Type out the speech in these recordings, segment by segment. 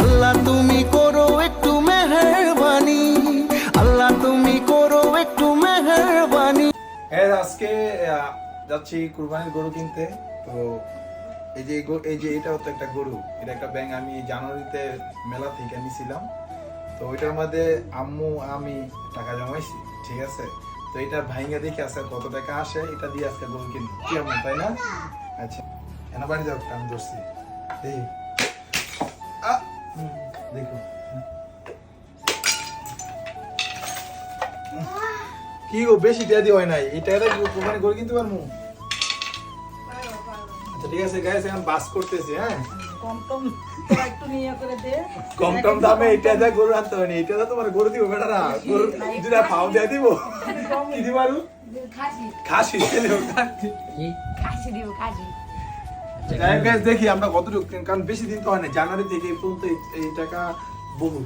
আল্লাহ তুমি করো একটু মেহরবানি। আল্লাহ তুমি করো একটু মেহরবানি। হ্যাঁ আজকে যাচ্ছি কুরবানির গরু কিনতে। তো এই যে এই যে এটা হতো একটা গরু। এটা একটা ব্যাং আমি জানুয়ারিতে মেলা থেকে নিছিলাম তো ওইটার মধ্যে আম্মু, আমি টাকা জমাইছি, ঠিক আছে? তো এটা ভাইঙ্গা দেখে আজকে কত টাকা আসে, এটা দিয়ে আজকে গরু কিনবো। কি আম্মু, তাই না? আচ্ছা। এনা বাড়ি যাও, আমি ধরছি। এই দেখো কি গো বেশি দেয়া হয় নাই। এটা এটা কোরবানি করে কিনতে পারব? আচ্ছা ঠিক আছে গাইস এখন বাস করতেছি হ্যাঁ? কম টম কম দামে এটা যা গরু আনতে হয় না। এটা তো তোমার গরু দিব বেটা গরু যেটা পাও দেয়া দিব। কি দিব আরু? খাসি। খাসি। খাসি দিব খাসি। যাই হোক দেখি আমরা কতটুকু কারণ বেশি দিন তো হয় না জানুয়ারি থেকে এই পর্যন্ত এই- এই টাকা বহু।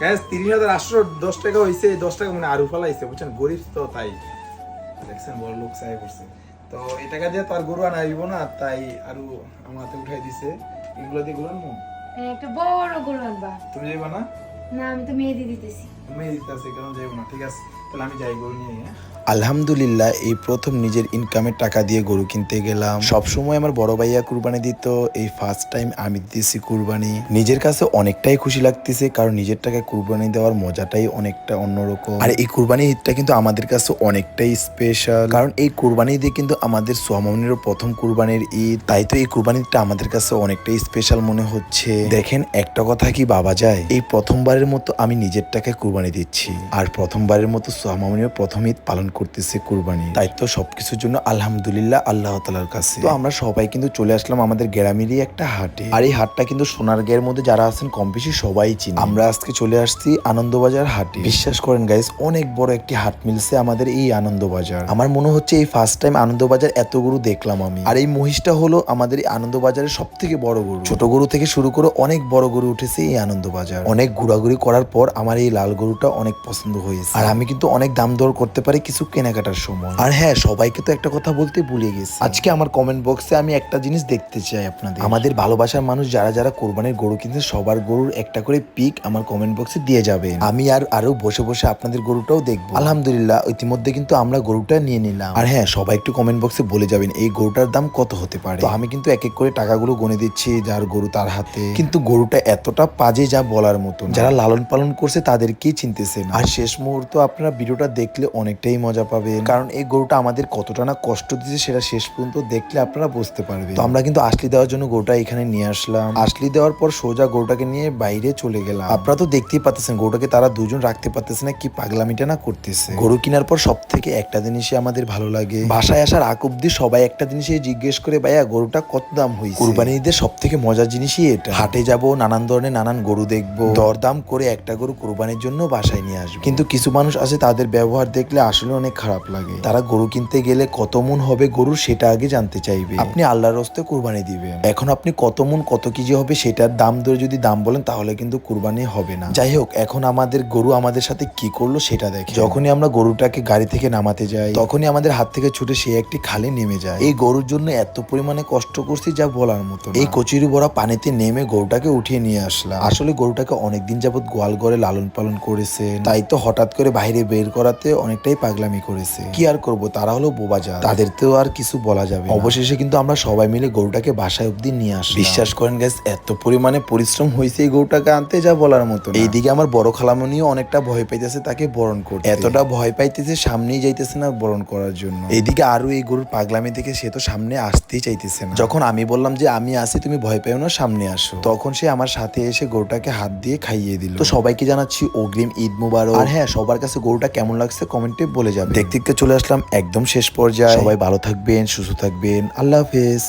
গ্যাস তিরিশ হাজার আটশো দশ টাকা হয়েছে দশ টাকা মানে আরু ফেলাইছে বুঝছেন? গরিব তো তাই। দেখছেন বড় লোক চাই করছে তো এই টাকা দিয়ে তো আর গরু আনা হইব না তাই আরু আমার হাতে উঠাই দিছে। এগুলো দিয়ে গরু আনব? একটা বড় গরু আনবা। তুমি যাইবা না? না আমি তো মেহেদি দিতেছি। মেয়ে দিতে আছে কারণ যাইবো না ঠিক আছে। তাহলে আমি যাই গরু নিয়ে হ্যাঁ? আলহামদুলিল্লাহ, এই প্রথম নিজের ইনকামের টাকা দিয়ে গরু কিনতে গেলাম। সব সময় আমার বড় ভাইয়া কুরবানি দিত, এই ফার্স্ট টাইম আমি দিতেছি কুরবানি। নিজের কাছে অনেকটাই খুশি লাগতেছে, কারণ নিজের টাকায় কুরবানি দেওয়ার মজাটাই অনেকটা অন্যরকম। আর এই কুরবানি ঈদটা কিন্তু আমাদের কাছে অনেকটাই স্পেশাল কারণ এই কুরবানি দিয়ে কিন্তু আমাদের সোহামনিরও প্রথম কুরবানির ঈদ। তাই তো এই কুরবানিটা আমাদের কাছে অনেকটাই স্পেশাল মনে হচ্ছে। দেখেন, একটা কথা কি বাবা যায়? এই প্রথমবারের মতো আমি নিজের টাকায় কুরবানি দিচ্ছি। আর প্রথমবারের মতো সোহামনিও প্রথম ঈদ পালন করতেছে কুরবানি। তাই তো সবকিছুর জন্য আলহামদুলিল্লাহ আল্লাহ তালার কাছে। তো আমরা সবাই কিন্তু চলে আসলাম আমাদের গ্রামেরই একটা হাটে। আর এই হাটটা কিন্তু সোনার গের মধ্যে যারা আছেন কম বেশি সবাই চিনি। আমরা আজকে চলে আসছি আনন্দবাজার হাটে। বিশ্বাস করেন গাইস অনেক বড় একটি হাট মিলছে আমাদের এই আনন্দবাজার। আমার মনে হচ্ছে এই ফার্স্ট টাইম আনন্দবাজার এত গরু দেখলাম আমি। আর এই মহিষটা হলো আমাদের এই আনন্দবাজারের সব থেকে বড় গরু। ছোট গরু থেকে শুরু করে অনেক বড় গরু উঠেছে এই আনন্দবাজার। অনেক ঘোরাঘুরি করার পর আমার এই লাল গরুটা অনেক পছন্দ হয়েছে। আর আমি কিন্তু অনেক দাম দর করতে পারি কিছু কেনাকাটার সময়। আর হ্যাঁ সবাইকে তো একটা কথা বলতে ভুলে গেছি। আজকে আমার কমেন্ট বক্সে আমি একটা জিনিস দেখতে চাই আপনাদের। আমাদের ভালোবাসার মানুষ যারা যারা কোরবানির গরু কিনছে, সবার গরুর একটা করে পিক আমার কমেন্ট বক্সে দিয়ে যাবে আমি আর আরও বসে বসে আপনাদের গরুটাও দেখব। আলহামদুলিল্লাহ, ইতিমধ্যে কিন্তু আমরা গরুটা নিয়ে নিলাম। আর হ্যাঁ সবাই একটু কমেন্ট বক্সে বলে যাবেন, এই গরুটার দাম কত হতে পারে? তো আমি কিন্তু এক এক করে টাকাগুলো গনে দিচ্ছি যার গরু তার হাতে। কিন্তু গরুটা এতটা পাজে যা বলার মতো যারা লালন পালন করছে তাদেরকেই চিনতেছে। আর শেষ মুহূর্ত আপনারা ভিডিওটা দেখলে অনেকটাই মজা পাবেন। কারণ এই গরুটা আমাদের কতটা না কষ্ট দিচ্ছে সেটা শেষ পর্যন্ত দেখলে আপনারা বুঝতে পারবেন। তো আমরা কিন্তু আসলি দেওয়ার জন্য গরুটা এখানে নিয়ে আসলাম। আসলি দেওয়ার পর সোজা গরুটাকে নিয়ে বাইরে চলে গেলাম। আপনারা তো দেখতেই পাচ্ছেন গরুটাকে তারা দুজন রাখতে পারতেছে না কি পাগলামিটা না করতেছে। গরু কেনার পর সব থেকে একটা জিনিসই আমাদের ভালো লাগে। বাসায় আসার আগ অব্দি সবাই একটা জিনিসই জিজ্ঞেস করে ভাইয়া গরুটা কত দাম হয়েছে কুরবানি ঈদের সব থেকে মজার জিনিসই এটা। হাটে যাব নানান ধরনের নানান গরু দেখব। দরদাম করে একটা গরু কোরবানির জন্য বাসায় নিয়ে আসব। কিন্তু কিছু মানুষ আছে তাদের ব্যবহার দেখলে আসলে অনেক খারাপ লাগে। তারা গরু কিনতে গেলে কত মন হবে গরু সেটা আগে জানতে চাইবে। আপনি আল্লাহর রস্তে কুরবানি দিবেন। এখন আপনি কত মন কত কেজি হবে সেটার দাম ধরে যদি দাম বলেন তাহলে কিন্তু কুরবানি হবে না। যাই হোক, এখন আমাদের গরু আমাদের সাথে কি করল সেটা দেখে। যখনই আমরা গরুটাকে গাড়ি থেকে নামাতে যাই, তখনই আমাদের হাত থেকে ছুটে সে একটি খালে নেমে যায়। এই গরুর জন্য এত পরিমাণে কষ্ট করছি যা বলার মতো এই কচুরি বড়া পানিতে নেমে গরুটাকে উঠিয়ে নিয়ে আসলাম। আসলে গরুটাকে অনেকদিন যাবত গোয়াল ঘরে লালন পালন করেছে তাই তো হঠাৎ করে বাইরে বের করাতে অনেকটাই পাগলামি করেছে। কি আর করব? তারা হলো বোবাজা তাদের তো আর কিছু বলা যাবে অবশেষে কিন্তু আমরা সবাই মিলে গরুটাকে বাসায় অব্দি নিয়ে আসলাম। বিশ্বাস করেন গ্যাস এত পরিমাণে পরিশ্রম হয়েছে এই গরুটাকে আনতে যা বলার মতো এইদিকে আমার বড় খালামনিও অনেকটা ভয় পাইতেছে তাকে বরণ করতে। এতটা ভয় পাইতেছে সামনেই যাইতেছে না বরণ করার জন্য। এইদিকে আরও এই গরুর পাগলামি থেকে সে তো সামনে আসতেই চাইতেছে না। যখন আমি বললাম যে আমি আসি তুমি ভয় পেও না সামনে আসো। তখন সে আমার সাথে এসে গরুটাকে হাত দিয়ে খাইয়ে দিল। তো সবাইকে জানাচ্ছি অগ্রিম ঈদ মুবারক। আর হ্যাঁ সবার কাছে গরুটা কেমন লাগছে কমেন্টে বলে যাবে। দেখতে দেখতে চলে আসলাম একদম শেষ পর্যায়ে। সবাই ভালো থাকবেন সুস্থ থাকবেন। আল্লাহ হাফেজ।